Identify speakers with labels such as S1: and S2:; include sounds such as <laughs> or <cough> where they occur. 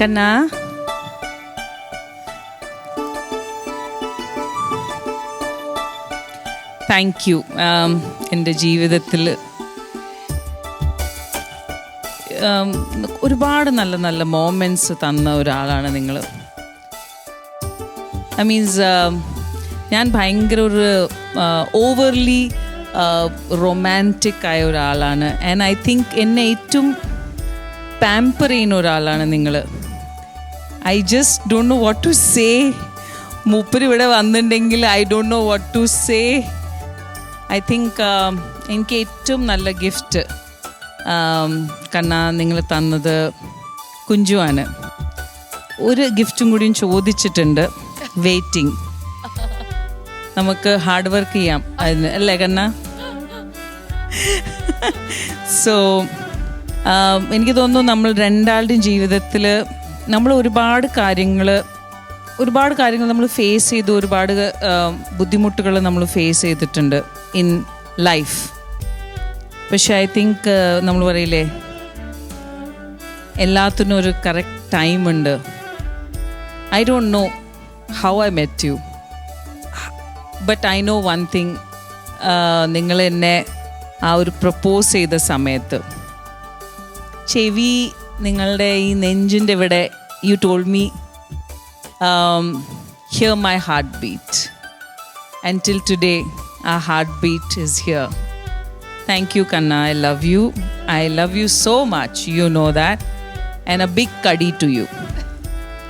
S1: Kanna. Thank you എന്റെ ജീവിതത്തിൽ ഒരുപാട് നല്ല നല്ല മോമെന്റ്സ് തന്ന ഒരാളാണ് നിങ്ങൾ ഐ മീൻസ് ഞാൻ ഭയങ്കര ഒരു ഓവർലി റൊമാന്റിക് ആയ ഒരാളാണ്. ആൻഡ് ഐ തിങ്ക് എന്നെ ഏറ്റവും പാമ്പർ ചെയ്യുന്ന ഒരാളാണ് നിങ്ങൾ I just don't know what to say മൂപ്പർ ഇവിടെ വന്നിട്ടുണ്ടെങ്കിൽ I don't know what to say I think എനിക്ക് ഏറ്റവും നല്ല ഗിഫ്റ്റ് കണ്ണ നിങ്ങൾ തന്നത് കുഞ്ചുവാണ്. ഒരു ഗിഫ്റ്റും കൂടിയും ചോദിച്ചിട്ടുണ്ട്. വെയിറ്റിംഗ് നമുക്ക് ഹാർഡ് വർക്ക് ചെയ്യാം. അതിന് അല്ലേ കണ്ണ? സോ <laughs> എനിക്ക് തോന്നുന്നു നമ്മൾ രണ്ടാളുടെയും ജീവിതത്തിൽ നമ്മൾ ഒരുപാട് കാര്യങ്ങൾ ഒരുപാട് കാര്യങ്ങൾ നമ്മൾ ഫേസ് ചെയ്തു ഒരുപാട് ബുദ്ധിമുട്ടുകൾ നമ്മൾ ഫേസ് ചെയ്തിട്ടുണ്ട് ഇൻ ലൈഫ് പക്ഷെ ഐ തിങ്ക് നമ്മൾ പറയില്ലേ എല്ലാത്തിനും ഒരു കറക്റ്റ് ഉണ്ട്. I don't know how I met you but I know one thing നിങ്ങൾ എന്നെ ആ ഒരു പ്രപ്പോസ് ചെയ്ത സമയത്ത് ചെവി നിങ്ങളുടെ ഈ നെഞ്ചിന്റെ ഇവിടെ you told me here my heart beat and till today ആ heart beat is here Thank you, Kanna. I love you. I love you so much. You know that. And a big kadi to you.